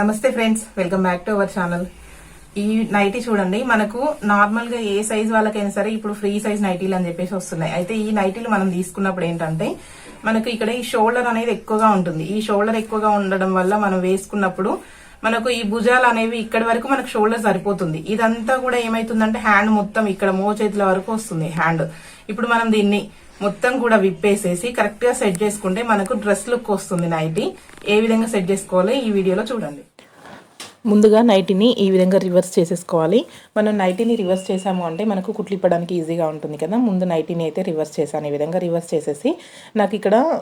నమస్తే friends welcome back to our channel. ఈ nighty చూడండి మనకు నార్మల్గా ఏ సైజ్ వాళ్ళకైనా సరే ఇప్పుడు ఫ్రీ సైజ్ నైటీలు అని చెప్పేసి వస్తున్నాయి. అయితే ఈ నైటీలు మనం తీసుకున్నప్పుడు ఏంటంటే మనకు ఇక్కడ ఈ షోల్డర్ అనేది ఎక్కువగా ఉంటుంది. ఈ షోల్డర్ ఎక్కువగా ఉండడం వల్ల మనం వేసుకున్నప్పుడు మనకు ఈ భుజాలు అనేవి ఇక్కడ వరకు మనకు షోల్డర్ సరిపోతుంది. ఇదంతా కూడా ఏమైతుందంటే హ్యాండ్ మొత్తం ఇక్కడ మో చేతుల వరకు వస్తుంది హ్యాండ్. ఇప్పుడు మనం దీన్ని మొత్తం కూడా విప్పేసేసి కరెక్ట్గా సెట్ చేసుకుంటే మనకు డ్రెస్ లుక్ వస్తుంది నైటీ. ఏ విధంగా సెట్ చేసుకోవాలి ఈ వీడియోలో చూడండి. ముందుగా నైటీని ఈ విధంగా రివర్స్ చేసేసుకోవాలి. మనం నైటీని రివర్స్ చేసాము అంటే మనకు కుట్లిప్పడానికి ఈజీగా ఉంటుంది కదా. ముందు నైటీని అయితే రివర్స్ చేశాను. ఈ విధంగా రివర్స్ చేసేసి నాకు ఇక్కడ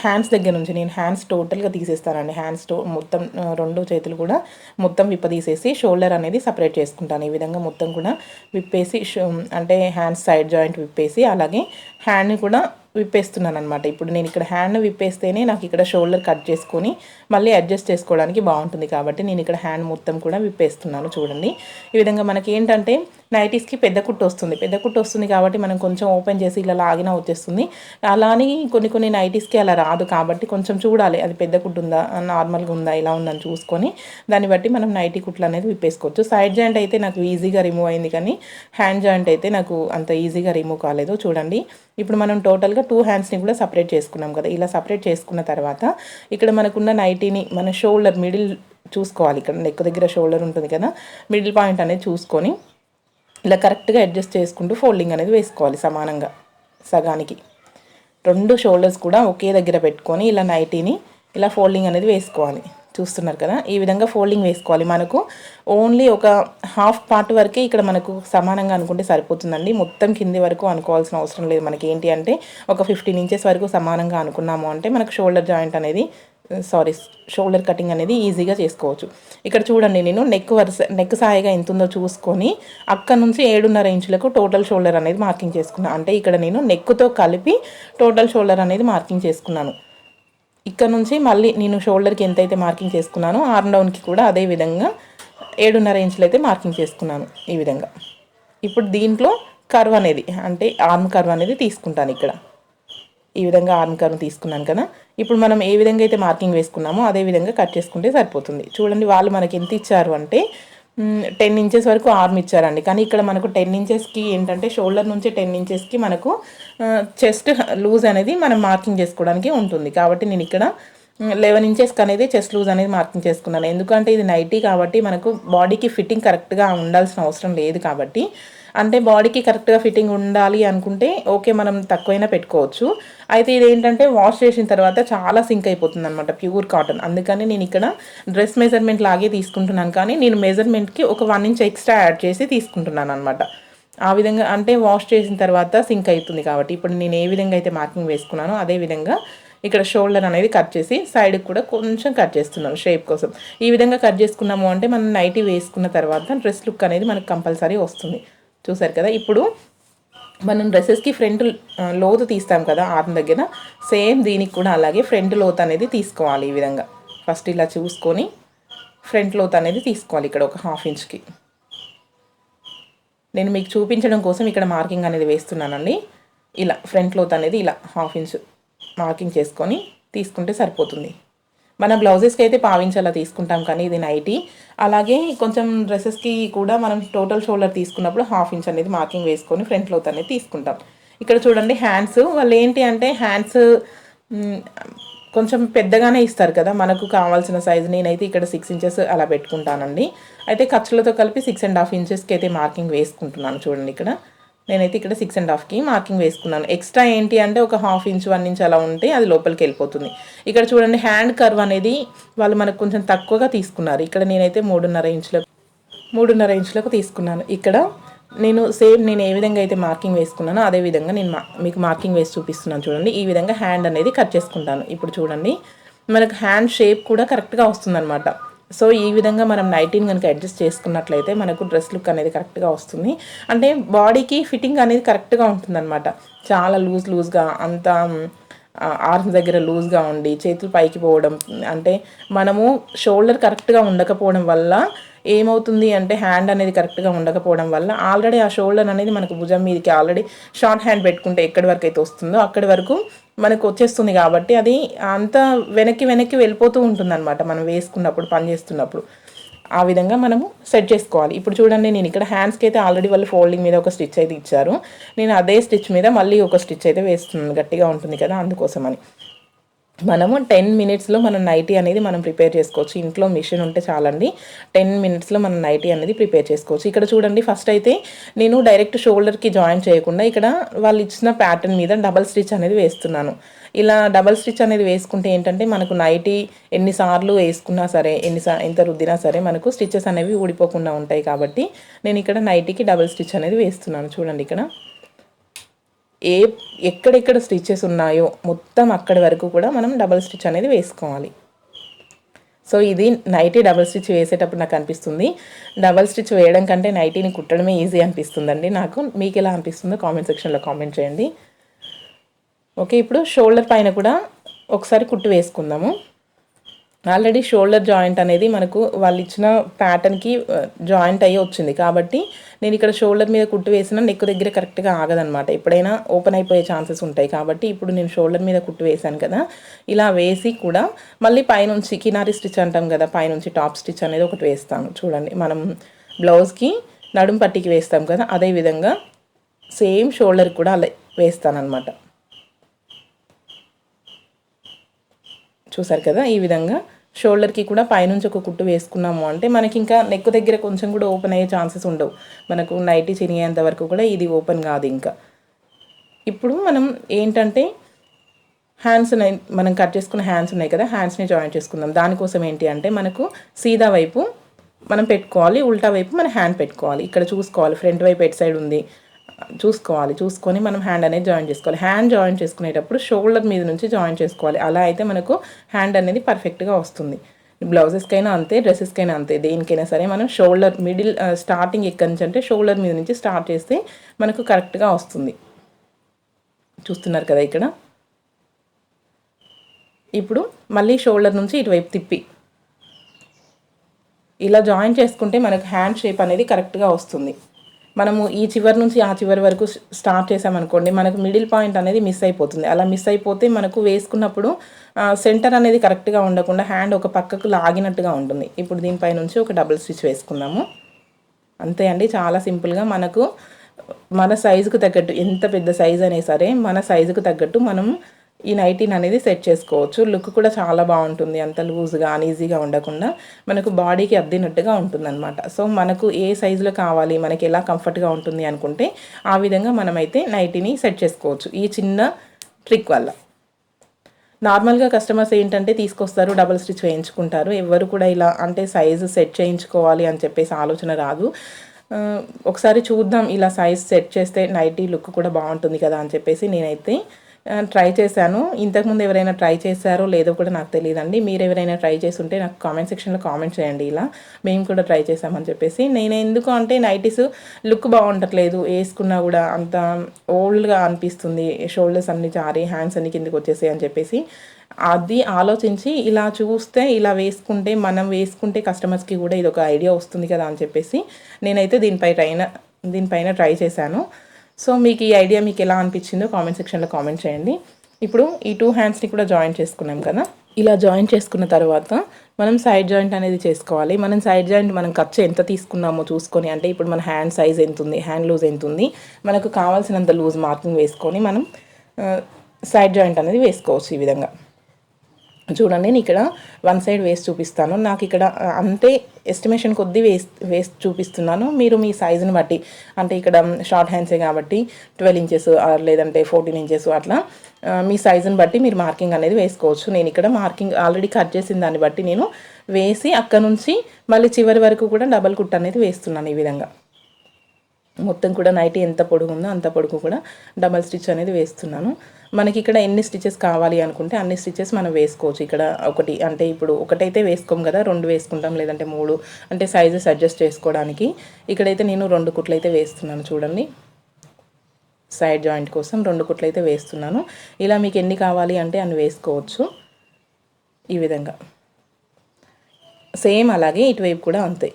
హ్యాండ్స్ దగ్గర నుంచి నేను హ్యాండ్స్ టోటల్గా తీసేస్తానండి. హ్యాండ్స్ టో మొత్తం రెండు చేతులు కూడా మొత్తం విప్పదీసేసి షోల్డర్ అనేది సపరేట్ చేసుకుంటాను. ఈ విధంగా మొత్తం కూడా విప్పేసి షో- అంటే హ్యాండ్స్ సైడ్ జాయింట్ విప్పేసి అలాగే హ్యాండ్ని కూడా విప్పేస్తున్నాను అనమాట ఇప్పుడు నేను ఇక్కడ హ్యాండ్ విప్పేస్తేనే నాకు ఇక్కడ షోల్డర్ కట్ చేసుకొని మళ్ళీ అడ్జస్ట్ చేసుకోవడానికి బాగుంటుంది కాబట్టి నేను ఇక్కడ హ్యాండ్ మొత్తం కూడా విప్పేస్తున్నాను చూడండి. ఈ విధంగా మనకి ఏంటంటే నైటీస్కి పెద్ద కుట్టు వస్తుంది. పెద్ద కుట్టు వస్తుంది కాబట్టి మనం కొంచెం ఓపెన్ చేసి ఇలా లాగినా వచ్చేస్తుంది. అలా అని కొన్ని కొన్ని నైటీస్కి అలా రాదు కాబట్టి కొంచెం చూడాలి. అది పెద్ద కుట్టు ఉందా? నార్మల్గా ఉందా? ఇలా ఉందని చూసుకొని దాన్ని బట్టి మనం నైటీ కుట్లు అనేది విప్పేసుకోవచ్చు. సైడ్ జాయింట్ అయితే నాకు ఈజీగా రిమూవ్ అయింది కానీ హ్యాండ్ జాయింట్ అయితే నాకు అంత ఈజీగా రిమూవ్ కాలేదు. చూడండి. ఇప్పుడు మనం టోటల్గా టూ హ్యాండ్స్ని కూడా సపరేట్ చేసుకున్నాం కదా. ఇలా సపరేట్ చేసుకున్న తర్వాత ఇక్కడ మనకున్న నైటీని మన షోల్డర్ మిడిల్ చూసుకోవాలి. ఇక్కడ నెక్ దగ్గర షోల్డర్ ఉంటుంది కదా. మిడిల్ పాయింట్ అనేది చూసుకొని ఇలా కరెక్ట్గా అడ్జస్ట్ చేసుకుంటూ ఫోల్డింగ్ అనేది వేసుకోవాలి సమానంగా సగానికి. రెండు షోల్డర్స్ కూడా ఒకే దగ్గర పెట్టుకొని ఇలా నైటీని ఇలా ఫోల్డింగ్ అనేది వేసుకోవాలి. చూస్తున్నారు కదా ఈ విధంగా ఫోల్డింగ్ వేసుకోవాలి. మనకు ఓన్లీ ఒక హాఫ్ పార్ట్ వరకే ఇక్కడ మనకు సమానంగా అనుకుంటే సరిపోతుందండి. మొత్తం కింది వరకు అనుకోవాల్సిన అవసరం లేదు మనకి. ఏంటి అంటే ఒక ఫిఫ్టీన్ ఇంచెస్ వరకు సమానంగా అనుకున్నాము అంటే మనకు షోల్డర్ జాయింట్ అనేది సారీ షోల్డర్ కటింగ్ అనేది ఈజీగా చేసుకోవచ్చు. ఇక్కడ చూడండి నేను నెక్ వరుస నెక్ సాయిగా ఎంత ఉందో చూసుకొని అక్కడ నుంచి ఏడున్నర ఇంచులకు టోటల్ షోల్డర్ అనేది మార్కింగ్ చేసుకున్నాను అంటే ఇక్కడ నేను నెక్తో కలిపి టోటల్ షోల్డర్ అనేది మార్కింగ్ చేసుకున్నాను. ఇక్కడ నుంచి మళ్ళీ నేను షోల్డర్కి ఎంతైతే మార్కింగ్ చేసుకున్నానో ఆర్మ్ డౌన్కి కూడా అదే విధంగా ఏడున్నర ఇంచులు అయితే మార్కింగ్ చేసుకున్నాను ఈ విధంగా. ఇప్పుడు దీంట్లో కర్వ్ అనేది అంటే ఆర్మ్ కర్వ్ అనేది తీసుకుంటాను ఇక్కడ. ఈ విధంగా ఆర్మ్ కర్వ్ తీసుకున్నాను కదా. ఇప్పుడు మనం ఏ విధంగా అయితే మార్కింగ్ వేసుకున్నామో అదే విధంగా కట్ చేసుకుంటే సరిపోతుంది. చూడండి వాళ్ళు మనకి ఎంత ఇచ్చారు అంటే టెన్ ఇంచెస్ వరకు ఆర్మ్ ఇచ్చారండి. కానీ ఇక్కడ మనకు టెన్ ఇంచెస్కి ఏంటంటే షోల్డర్ నుంచి టెన్ ఇంచెస్కి మనకు చెస్ట్ లూజ్ అనేది మనం మార్కింగ్ చేసుకోవడానికి ఉంటుంది. కాబట్టి నేను ఇక్కడ లెవెన్ ఇంచెస్కి అనేది చెస్ట్ లూజ్ అనేది మార్కింగ్ చేసుకున్నాను. ఎందుకంటే ఇది నైటీ కాబట్టి మనకు బాడీకి ఫిట్టింగ్ కరెక్ట్గా ఉండాల్సిన అవసరం లేదు కాబట్టి. అంటే బాడీకి కరెక్ట్గా ఫిట్టింగ్ ఉండాలి అనుకుంటే ఓకే మనం తక్కువైనా పెట్టుకోవచ్చు. అయితే ఇది ఏంటంటే వాష్ చేసిన తర్వాత చాలా సింక్ అయిపోతుంది అనమాట ప్యూర్ కాటన్ అందుకని నేను ఇక్కడ డ్రెస్ మెజర్మెంట్ లాగే తీసుకుంటున్నాను. కానీ నేను మెజర్మెంట్కి ఒక వన్ ఇంచ్ ఎక్స్ట్రా యాడ్ చేసి తీసుకుంటున్నాను అనమాట ఆ విధంగా అంటే వాష్ చేసిన తర్వాత సింక్ అవుతుంది కాబట్టి. ఇప్పుడు నేను ఏ విధంగా అయితే మార్కింగ్ వేసుకున్నానో అదే విధంగా ఇక్కడ షోల్డర్ అనేది కట్ చేసి సైడ్కి కూడా కొంచెం కట్ చేస్తున్నాను షేప్ కోసం. ఈ విధంగా కట్ చేసుకున్నాము అంటే మనం నైటీ వేసుకున్న తర్వాత డ్రెస్ లుక్ అనేది మనకు కంపల్సరీ వస్తుంది. చూసారు కదా? ఇప్పుడు మనం డ్రెస్సెస్కి ఫ్రంట్ లోతు తీస్తాం కదా ఆర్మ్ దగ్గర. సేమ్ దీనికి కూడా అలాగే ఫ్రంట్ లోతు అనేది తీసుకోవాలి ఈ విధంగా. ఫస్ట్ ఇలా చూసుకొని ఫ్రంట్ లోతు అనేది తీసుకోవాలి ఇక్కడ ఒక హాఫ్ ఇంచ్కి నేను మీకు చూపించడం కోసం ఇక్కడ మార్కింగ్ అనేది వేస్తున్నానండి. ఇలా ఫ్రంట్ లోత్ అనేది ఇలా హాఫ్ ఇంచ్ మార్కింగ్ చేసుకొని తీసుకుంటే సరిపోతుంది. మన బ్లౌజెస్కి అయితే పావించి అలా తీసుకుంటాం కానీ ఇది నైటీ. అలాగే కొంచెం డ్రెస్సెస్కి కూడా మనం టోటల్ షోల్డర్ తీసుకున్నప్పుడు హాఫ్ ఇంచ్ అనేది మార్కింగ్ వేసుకొని ఫ్రంట్ లోత్ అనేది తీసుకుంటాం. ఇక్కడ చూడండి హ్యాండ్స్. వాళ్ళు ఏంటి అంటే హ్యాండ్స్ కొంచెం పెద్దగానే ఇస్తారు కదా. మనకు కావాల్సిన సైజు నేనైతే ఇక్కడ సిక్స్ ఇంచెస్ అలా పెట్టుకుంటానండి. అయితే ఖర్చులతో కలిపి సిక్స్ అండ్ హాఫ్ ఇంచెస్కి అయితే మార్కింగ్ వేసుకుంటున్నాను చూడండి ఇక్కడ. నేనైతే ఇక్కడ సిక్స్ అండ్ హాఫ్కి మార్కింగ్ వేసుకున్నాను. ఎక్స్ట్రా ఏంటి అంటే ఒక హాఫ్ ఇంచ్ వన్ ఇంచ్ అలా ఉంటే అది లోపలికి వెళ్ళిపోతుంది. ఇక్కడ చూడండి హ్యాండ్ కర్వ్ అనేది వాళ్ళు మనకు కొంచెం తక్కువగా తీసుకున్నారు. ఇక్కడ నేనైతే మూడున్నర ఇంచులకు మూడున్నర ఇంచులకు తీసుకున్నాను. ఇక్కడ నేను సేమ్ నేను ఏ విధంగా అయితే మార్కింగ్ వేసుకున్నానో అదే విధంగా నేను మా- మీకు మార్కింగ్ వేసి చూపిస్తున్నాను చూడండి. ఈ విధంగా హ్యాండ్ అనేది కట్ చేసుకుంటాను. ఇప్పుడు చూడండి మనకు హ్యాండ్ షేప్ కూడా కరెక్ట్గా వస్తుందన్నమాట. సో ఈ విధంగా మనం నైటీని కనుక అడ్జస్ట్ చేసుకున్నట్లయితే మనకు డ్రెస్ లుక్ అనేది కరెక్ట్గా వస్తుంది. అంటే బాడీకి ఫిట్టింగ్ అనేది కరెక్ట్గా ఉంటుందన్నమాట. చాలా లూజ్ లూజ్గా అంత ఆర్మ్ దగ్గర లూజ్గా ఉండి చేతులు పైకి పోవడం అంటే మనము షోల్డర్ కరెక్ట్గా ఉండకపోవడం వల్ల ఏమవుతుంది అంటే హ్యాండ్ అనేది కరెక్ట్గా ఉండకపోవడం వల్ల ఆల్రెడీ ఆ షోల్డర్ అనేది మనకు భుజం మీదకి ఆల్రెడీ షార్ట్ హ్యాండ్ పెట్టుకుంటే ఎక్కడి వరకు అయితే వస్తుందో అక్కడి వరకు మనకు వచ్చేస్తుంది కాబట్టి అది అంత వెనక్కి వెనక్కి వెళ్ళిపోతూ ఉంటుంది అనమాట మనం వేసుకున్నప్పుడు పని చేస్తున్నప్పుడు. ఆ విధంగా మనము సెట్ చేసుకోవాలి. ఇప్పుడు చూడండి నేను ఇక్కడ హ్యాండ్స్కి అయితే ఆల్రెడీ వాళ్ళు ఫోల్డింగ్ మీద ఒక స్టిచ్ అయితే ఇచ్చారు. నేను అదే స్టిచ్ మీద మళ్ళీ ఒక స్టిచ్ అయితే వేస్తున్నాను. గట్టిగా ఉంటుంది కదా అందుకోసమని. మనము టెన్ మినిట్స్లో మనం నైటీ అనేది మనం ప్రిపేర్ చేసుకోవచ్చు. ఇంట్లో మిషన్ ఉంటే చాలండి. టెన్ మినిట్స్లో మనం నైటీ అనేది ప్రిపేర్ చేసుకోవచ్చు. ఇక్కడ చూడండి ఫస్ట్ అయితే నేను డైరెక్ట్ షోల్డర్కి జాయిన్ చేయకుండా ఇక్కడ వాళ్ళు ఇచ్చిన ప్యాటర్న్ మీద డబల్ స్టిచ్ అనేది వేస్తున్నాను. ఇలా డబల్ స్టిచ్ అనేది వేసుకుంటే ఏంటంటే మనకు నైటీ ఎన్నిసార్లు వేసుకున్నా సరే ఎన్నిసార్ ఎంత రుద్దినా సరే మనకు స్టిచెస్ అనేవి ఊడిపోకుండా ఉంటాయి కాబట్టి నేను ఇక్కడ నైటీకి డబల్ స్టిచ్ అనేది వేస్తున్నాను. చూడండి ఇక్కడ. ఏ ఎక్కడెక్కడ స్టిచెస్ ఉన్నాయో మొత్తం అక్కడి వరకు కూడా మనం డబల్ స్టిచ్ అనేది వేసుకోవాలి. సో ఇది నైటీ డబల్ స్టిచ్ వేసేటప్పుడు నాకు అనిపిస్తుంది. డబల్ స్టిచ్ వేయడం కంటే నైటీని కుట్టడమే ఈజీ అనిపిస్తుందండి నాకు. మీకు ఎలా అనిపిస్తుందో కామెంట్ సెక్షన్లో కామెంట్ చేయండి. ఓకే ఇప్పుడు షోల్డర్ పైన కూడా ఒకసారి కుట్టు వేసుకుందాము. ఆల్రెడీ షోల్డర్ జాయింట్ అనేది మనకు వాళ్ళు ఇచ్చిన ప్యాటర్న్కి జాయింట్ అయ్యి వచ్చింది. కాబట్టి నేను ఇక్కడ షోల్డర్ మీద కుట్టు వేసిన నెక్ దగ్గర కరెక్ట్గా ఆగదనమాట ఎప్పుడైనా ఓపెన్ అయిపోయే ఛాన్సెస్ ఉంటాయి. కాబట్టి ఇప్పుడు నేను షోల్డర్ మీద కుట్టు వేశాను కదా ఇలా వేసి కూడా మళ్ళీ పైనుంచి కినారి స్టిచ్ అంటాం కదా పైనుంచి టాప్ స్టిచ్ అనేది ఒకటి వేస్తాను. చూడండి మనం బ్లౌజ్కి నడుం పట్టికి వేస్తాం కదా అదే విధంగా సేమ్ షోల్డర్ కూడా అలా వేస్తాను అనమాట చూసారు కదా ఈ విధంగా షోల్డర్కి కూడా పైనుంచి ఒక కుట్టు వేసుకున్నాము. అంటే మనకి ఇంకా నెక్ దగ్గర కొంచెం కూడా ఓపెన్ అయ్యే ఛాన్సెస్ ఉండవు. మనకు నైటీ చినిగేంత వరకు కూడా ఇది ఓపెన్ కాదు ఇంకా. ఇప్పుడు మనం ఏంటంటే హ్యాండ్స్ మనం కట్ చేసుకున్న హ్యాండ్స్ ఉన్నాయి కదా హ్యాండ్స్ని జాయిన్ చేసుకుందాం. దానికోసం ఏంటి అంటే మనకు సీదా వైపు మనం పెట్టుకోవాలి ఉల్టా వైపు మన హ్యాండ్ పెట్టుకోవాలి. ఇక్కడ చూసుకోవాలి ఫ్రంట్ వైపు ఎట్ సైడ్ ఉంది చూసుకోవాలి. చూసుకొని మనం హ్యాండ్ అనేది జాయిన్ చేసుకోవాలి. హ్యాండ్ జాయిన్ చేసుకునేటప్పుడు షోల్డర్ మీద నుంచి జాయిన్ చేసుకోవాలి. అలా అయితే మనకు హ్యాండ్ అనేది పర్ఫెక్ట్గా వస్తుంది. బ్లౌజెస్కైనా అంతే డ్రెస్సెస్కైనా అంతే. దేనికైనా సరే మనం షోల్డర్ మిడిల్ స్టార్టింగ్ ఎక్కడి నుంచి అంటే షోల్డర్ మీద నుంచి స్టార్ట్ చేస్తే మనకు కరెక్ట్గా వస్తుంది. చూస్తున్నారు కదా ఇక్కడ? ఇప్పుడు మళ్ళీ షోల్డర్ నుంచి ఇటువైపు తిప్పి. ఇలా జాయిన్ చేసుకుంటే మనకు హ్యాండ్ షేప్ అనేది కరెక్ట్గా వస్తుంది. మనము ఈ చివరి నుంచి ఆ చివరి వరకు స్టార్ట్ చేసామనుకోండి మనకు మిడిల్ పాయింట్ అనేది మిస్ అయిపోతుంది. అలా మిస్ అయిపోతే మనకు వేసుకున్నప్పుడు సెంటర్ అనేది కరెక్ట్గా ఉండకుండా హ్యాండ్ ఒక పక్కకు లాగినట్టుగా ఉంటుంది. ఇప్పుడు దీనిపై నుంచి ఒక డబుల్ స్టిచ్ వేసుకుందాము. అంతే అండి. చాలా సింపుల్గా మనకు మన సైజుకు తగ్గట్టు ఎంత పెద్ద సైజ్ అయినా సరే మన సైజుకు తగ్గట్టు మనం ఈ నైటీన్ అనేది సెట్ చేసుకోవచ్చు. లుక్ కూడా చాలా బాగుంటుంది. అంత లూజ్గా అన్ఈజీగా ఉండకుండా మనకు బాడీకి అద్దినట్టుగా ఉంటుందన్నమాట. సో మనకు ఏ సైజులో కావాలి మనకి ఎలా కంఫర్ట్గా ఉంటుంది అనుకుంటే ఆ విధంగా మనమైతే నైటీని సెట్ చేసుకోవచ్చు. ఈ చిన్న ట్రిక్ వల్ల. నార్మల్గా కస్టమర్స్ ఏంటంటే తీసుకొస్తారు డబుల్ స్టిచ్ వేయించుకుంటారు. ఎవరు కూడా ఇలా అంటే సైజు సెట్ చేయించుకోవాలి అని చెప్పేసి ఆలోచన రాదు. ఒకసారి చూద్దాం ఇలా సైజ్ సెట్ చేస్తే నైటీ లుక్ కూడా బాగుంటుంది కదా అని చెప్పేసి నేనైతే ట్రై చేశాను. ఇంతకుముందు ఎవరైనా ట్రై చేశారో లేదో కూడా నాకు తెలియదండి. మీరు ఎవరైనా ట్రై చేసి ఉంటే నాకు కామెంట్ సెక్షన్లో కామెంట్ చేయండి ఇలా. మేము కూడా ట్రై చేసామని చెప్పేసి. నేను ఎందుకు అంటే నైటీస్ లుక్ బాగుండట్లేదు వేసుకున్నా కూడా అంత ఓల్డ్గా అనిపిస్తుంది. షోల్డర్స్ అన్ని జారి హ్యాండ్స్ అన్ని కిందకి వచ్చేసాయి అని చెప్పేసి. అది ఆలోచించి ఇలా చూస్తే ఇలా వేసుకుంటే మనం వేసుకుంటే కస్టమర్స్కి కూడా ఇది ఒక ఐడియా వస్తుంది కదా అని చెప్పేసి నేనైతే దీనిపై ట్రైన దీనిపైన ట్రై చేశాను. సో మీకు ఈ ఐడియా మీకు ఎలా అనిపించిందో కామెంట్ సెక్షన్లో కామెంట్ చేయండి. ఇప్పుడు ఈ టూ హ్యాండ్స్ని కూడా జాయిన్ చేసుకున్నాం కదా. ఇలా జాయిన్ చేసుకున్న తర్వాత మనం సైడ్ జాయింట్ అనేది చేసుకోవాలి. మనం సైడ్ జాయింట్ మనం ఖర్చు ఎంత తీసుకున్నామో చూసుకొని అంటే ఇప్పుడు మన హ్యాండ్ సైజ్ ఎంత ఉంది హ్యాండ్ లూజ్ ఎంత ఉంది మనకు కావాల్సినంత లూజ్ మార్కింగ్ వేసుకొని మనం సైడ్ జాయింట్ అనేది వేసుకోవచ్చు ఈ విధంగా. చూడండి నేను ఇక్కడ వన్ సైడ్ వేస్ట్ చూపిస్తాను. నాకు ఇక్కడ అంటే ఎస్టిమేషన్ కొద్దీ వేస్ వేస్ట్ చూపిస్తున్నాను. మీరు మీ సైజుని బట్టి అంటే ఇక్కడ షార్ట్ హ్యాండ్సే కాబట్టి ట్వెల్వ్ ఇంచెస్ లేదంటే ఫోర్టీన్ ఇంచెస్ అట్లా మీ సైజుని బట్టి మీరు మార్కింగ్ అనేది వేసుకోవచ్చు. నేను ఇక్కడ మార్కింగ్ ఆల్రెడీ కట్ చేసిన దాన్ని బట్టి నేను వేసి అక్కడ నుంచి మళ్ళీ చివరి వరకు కూడా డబల్ కుట్ అనేది వేస్తున్నాను ఈ విధంగా. మొత్తం కూడా నైట్ ఎంత పొడుగు ఉందో అంత పొడుగు కూడా డబల్ స్టిచ్ అనేది వేస్తున్నాను. మనకి ఇక్కడ ఎన్ని స్టిచెస్ కావాలి అనుకుంటే అన్ని స్టిచెస్ మనం వేసుకోవచ్చు. ఇక్కడ ఒకటి అంటే ఇప్పుడు ఒకటైతే వేసుకోం కదా రెండు వేసుకుంటాం లేదంటే మూడు అంటే సైజెస్ అడ్జస్ట్ చేసుకోవడానికి. ఇక్కడైతే నేను రెండు కుట్లు అయితే వేస్తున్నాను చూడండి. సైడ్ జాయింట్ కోసం రెండు కుట్లు అయితే వేస్తున్నాను. ఇలా మీకు ఎన్ని కావాలి అంటే అన్ని వేసుకోవచ్చు. ఈ విధంగా. సేమ్ అలాగే ఇటువైపు కూడా అంతే.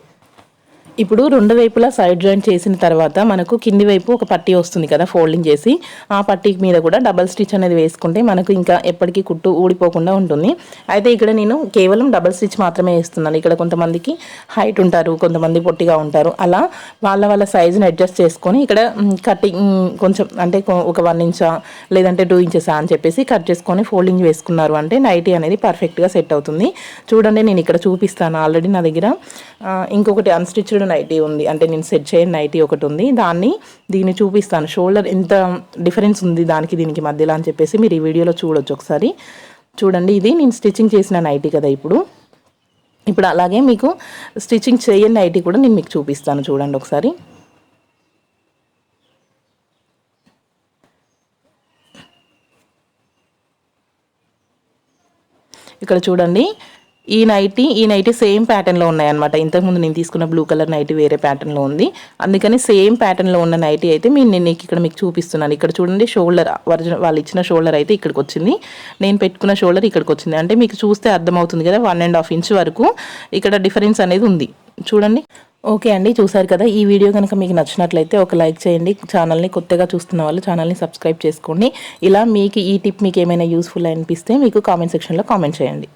ఇప్పుడు రెండు వైపులా సైడ్ జాయింట్ చేసిన తర్వాత మనకు కింది వైపు ఒక పట్టీ వస్తుంది కదా ఫోల్డింగ్ చేసి. ఆ పట్టీ మీద కూడా డబల్ స్టిచ్ అనేది వేసుకుంటే మనకు ఇంకా ఎప్పటికీ కుట్టు ఊడిపోకుండా ఉంటుంది. అయితే ఇక్కడ నేను కేవలం డబల్ స్టిచ్ మాత్రమే వేస్తున్నాను. ఇక్కడ కొంతమందికి హైట్ ఉంటారు కొంతమంది పొట్టిగా ఉంటారు. అలా వాళ్ళ వాళ్ళ సైజుని అడ్జస్ట్ చేసుకొని ఇక్కడ కటింగ్ కొంచెం అంటే ఒక వన్ ఇంచా లేదంటే టూ ఇంచెసా అని చెప్పేసి కట్ చేసుకొని ఫోల్డింగ్ వేసుకున్నారు. అంటే నైటీ అనేది పర్ఫెక్ట్గా సెట్ అవుతుంది. చూడండి నేను ఇక్కడ చూపిస్తాను ఆల్రెడీ నా దగ్గర. ఇంకొకటి అన్స్టిచ్డ్ నైటీ ఉంది. అంటే నేను సెట్ చేయని నైటీ ఒకటి ఉంది. దాన్ని దీన్ని చూపిస్తాను. షోల్డర్ ఎంత డిఫరెన్స్ ఉంది దానికి దీనికి మధ్యలో అని చెప్పేసి మీరు ఈ వీడియోలో చూడొచ్చు ఒకసారి. చూడండి ఇది నేను స్టిచ్చింగ్ చేసిన నైటీ కదా ఇప్పుడు. ఇప్పుడు అలాగే మీకు స్టిచ్చింగ్ చేయని నైటీ కూడా నేను మీకు చూపిస్తాను చూడండి ఒకసారి. ఇక్కడ చూడండి ఈ నైటీ ఈ నైటీ సేమ్ ప్యాటర్న్లో ఉన్నాయన్నమాట. ఇంతకుముందు నేను తీసుకున్న బ్లూ కలర్ నైటీ వేరే ప్యాటర్న్లో ఉంది. అందుకని సేమ్ ప్యాటర్న్లో ఉన్న నైటీ అయితే నేను నేను నీకు ఇక్కడ మీకు చూపిస్తున్నాను. ఇక్కడ చూడండి షోల్డర్ ఒరిజినల్ వాళ్ళు ఇచ్చిన షోల్డర్ అయితే ఇక్కడికి వచ్చింది. నేను పెట్టుకున్న షోల్డర్ ఇక్కడికి వచ్చింది. అంటే మీకు చూస్తే అర్థమవుతుంది కదా వన్ అండ్ హాఫ్ ఇంచ్ వరకు ఇక్కడ డిఫరెన్స్ అనేది ఉంది. చూడండి. ఓకే అండి చూసారు కదా ఈ వీడియో కనుక మీకు నచ్చినట్లయితే ఒక లైక్ చేయండి. ఛానల్ని కొత్తగా చూస్తున్న వాళ్ళు ఛానల్ని సబ్స్క్రైబ్ చేసుకోండి. ఇలా మీకు ఈ టిప్ మీకు ఏమైనా యూస్ఫుల్ అనిపిస్తే మీకు కామెంట్ సెక్షన్లో కామెంట్ చేయండి.